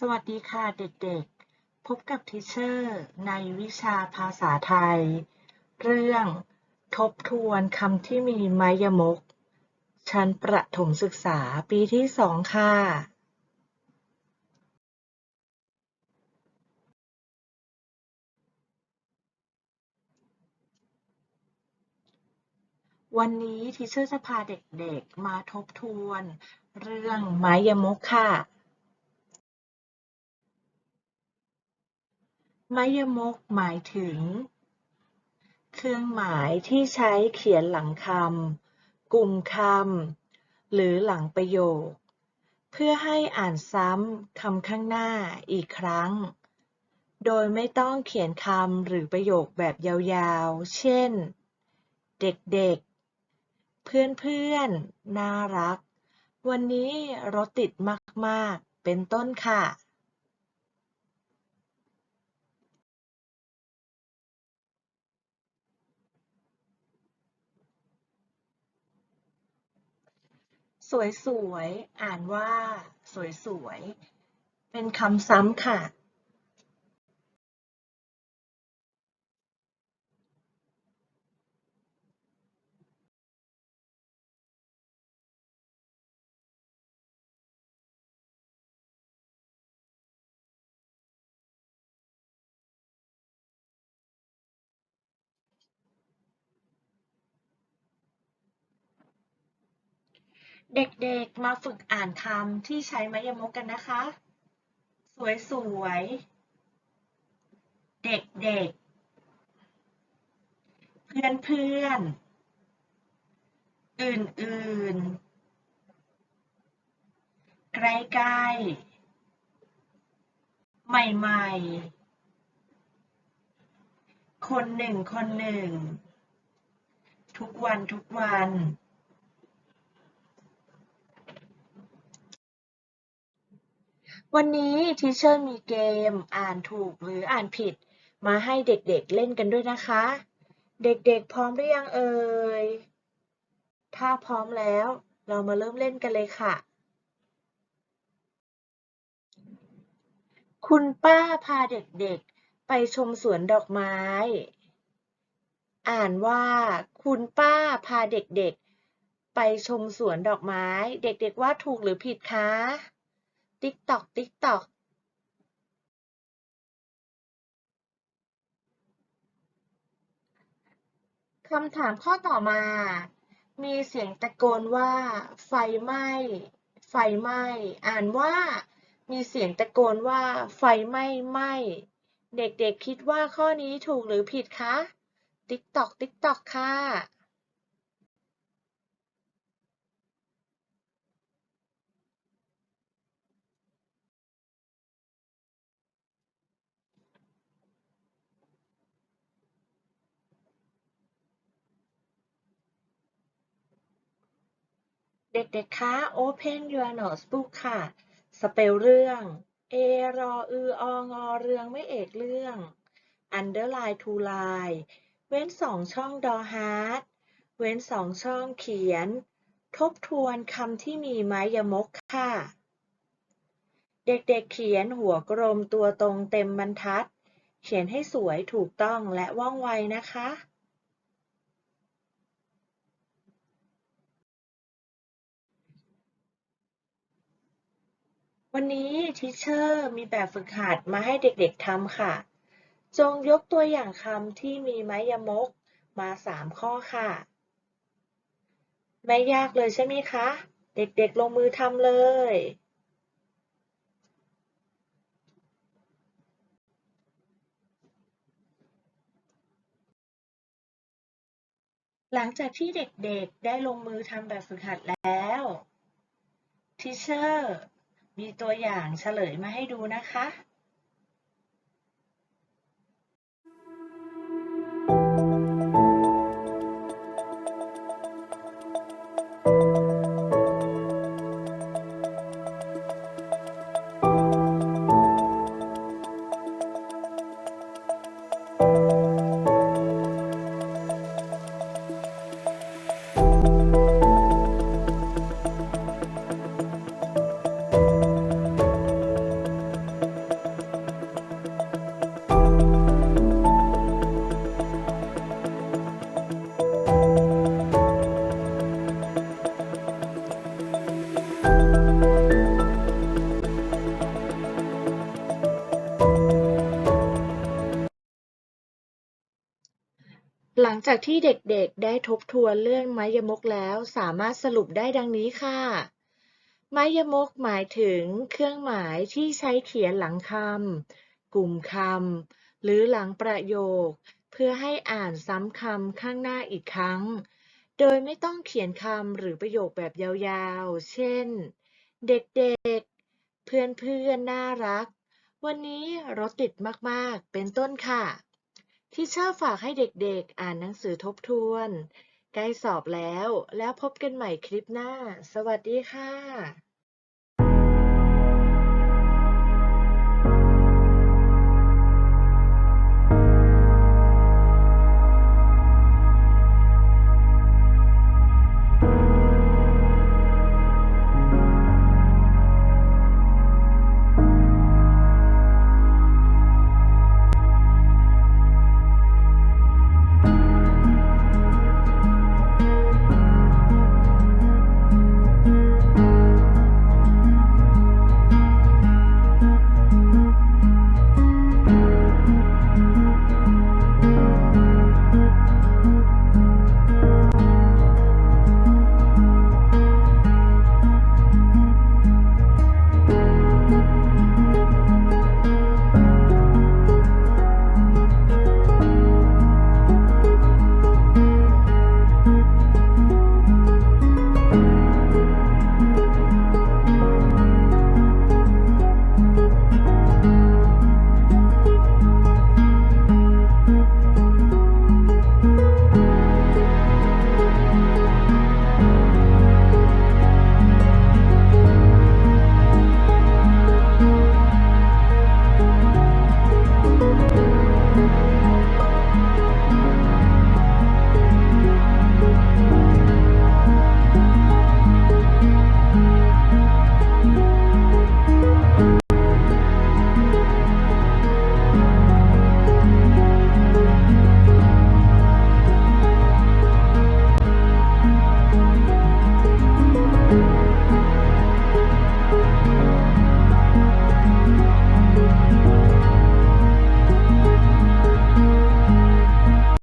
สวัสดีค่ะเด็กๆ พบกับทิเชอร์ในวิชาภาษาไทย เรื่องทบทวนคำที่มีไมยมก ชั้นประถมศึกษาปีที่สองค่ะ วันนี้ทิเชอร์จะพาเด็กๆมาทบทวน เรื่องไมยมกค่ะ มยมกหมายถึง เครื่องหมายที่ใช้เขียนหลังคำ กลุ่มคำ หรือหลังประโยค เพื่อให้อ่านซ้ำคำข้างหน้าอีกครั้ง โดยไม่ต้องเขียนคำหรือประโยคแบบยาวๆ เช่น เด็กๆ เพื่อนๆ น่ารัก วันนี้รถติดมากๆ เป็นต้นค่ะ วยๆ อ่านว่า สวยๆ เป็นคำซ้ำค่ะ เด็กๆ มาฝึกอ่านคำที่ใช้ไม้ยมกกันนะคะ สวยๆเด็กๆเพื่อนๆอื่นๆใกล้ๆใหม่ๆคนหนึ่งคนหนึ่ง ทุกวันทุกวัน วันนี้ทีเชอร์มีเกมอ่านถูกหรืออ่านผิด มาให้เด็กๆเเล่นกันด้วยนะคะ เด็กๆ พร้อมหรือยังเอ่ย ถ้าพร้อมแล้วเรามาเริ่มเล่นกันเลยค่ะ คุณป้าพาเด็กๆ ไปชมสวนดอกไม้ อ่านว่า คุณป้าพาเด็กๆ ไปชมสวนดอกไม้ เด็กๆว่าถูกหรือผิดคะ ติ๊กตอก ติ๊กตอก คำถามข้อต่อมา มีเสียงตะโกนว่า ไฟไหม้ ไฟไหม้ อ่านว่า มีเสียงตะโกนว่า ไฟไหม้ไหม้ เด็กๆคิดว่าข้อนี้ถูกหรือผิดคะ ติ๊กตอก ติ๊กตอกค่ะ เด็กๆ คะ Open your notebook ค่ะ สเปลเรื่อง เอรออือองอเรืองไม่เอกเรื่อง underline to line เว้นสองช่องดอฮาร์ดเว้นสองช่องเขียน ทบทวนคำที่มีไม้ยมกค่ะ เด็กๆเเขียนหัวกลมตัวตรงเต็มบรรทัด เขียนให้สวยถูกต้องและว่องไวนะคะ วันนี้ทิเชอร์มีแบบฝึกหัดมาให้เด็กๆทำค่ะ จงยกตัวอย่างคำที่มีไม้ยมกมาสามข้อค่ะ ไม่ยากเลยใช่ไหมคะ เด็กๆลงมือทำเลย หลังจากที่เด็กๆได้ลงมือทำแบบฝึกหัดแล้วทิเชอร์ มีตัวอย่างเฉลยมาให้ดูนะคะ หลังจากที่เด็กๆ ได้ทบทวนเรื่องไม้ยมกแล้ว สามารถสรุปได้ดังนี้ค่ะ ไม้ยมกหมายถึงเครื่องหมายที่ใช้เขียนหลังคำกลุ่มคำหรือหลังประโยค เพื่อให้อ่านซ้ำคำข้างหน้าอีกครั้ง โดยไม่ต้องเขียนคำหรือประโยคแบบยาวๆ เช่น เด็กๆ เพื่อนๆ น่ารัก วันนี้รถติดมากๆ เป็นต้นค่ะ ที่เชอร์ฝากให้เด็กๆ อ่านหนังสือทบทวน ใกล้สอบแล้ว แล้วพบกันใหม่คลิปหน้า สวัสดีค่ะ